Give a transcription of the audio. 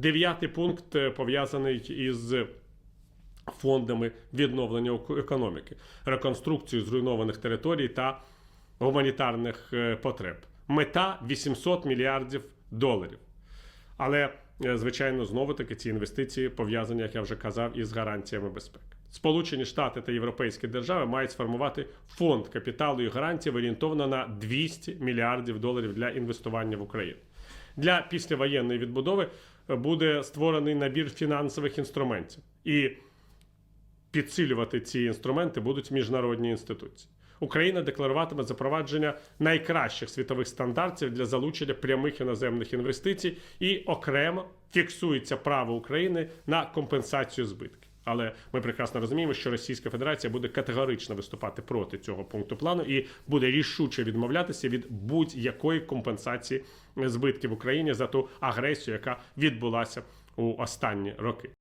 Дев'ятий пункт е, пов'язаний із фондами відновлення економіки, реконструкцію зруйнованих територій та гуманітарних е, потреб. Мета 800 мільярдів доларів. Але, е, звичайно, знову таки ці інвестиції пов'язані, як я вже казав, із гарантіями безпеки. Сполучені Штати та європейські держави мають сформувати фонд капіталу і гарантій орієнтовано на 200 мільярдів доларів для інвестування в Україну. Для післявоєнної відбудови е, буде створений набір фінансових інструментів, і підсилювати ці інструменти будуть міжнародні інституції. Україна декларуватиме запровадження найкращих світових стандартів для залучення прямих іноземних інвестицій і окремо фіксується право України на компенсацію збитків. Але ми прекрасно розуміємо, що Російська Федерація буде категорично виступати проти цього пункту плану і буде рішуче відмовлятися від будь-якої компенсації збитків Україні за ту агресію, яка відбулася у останні роки.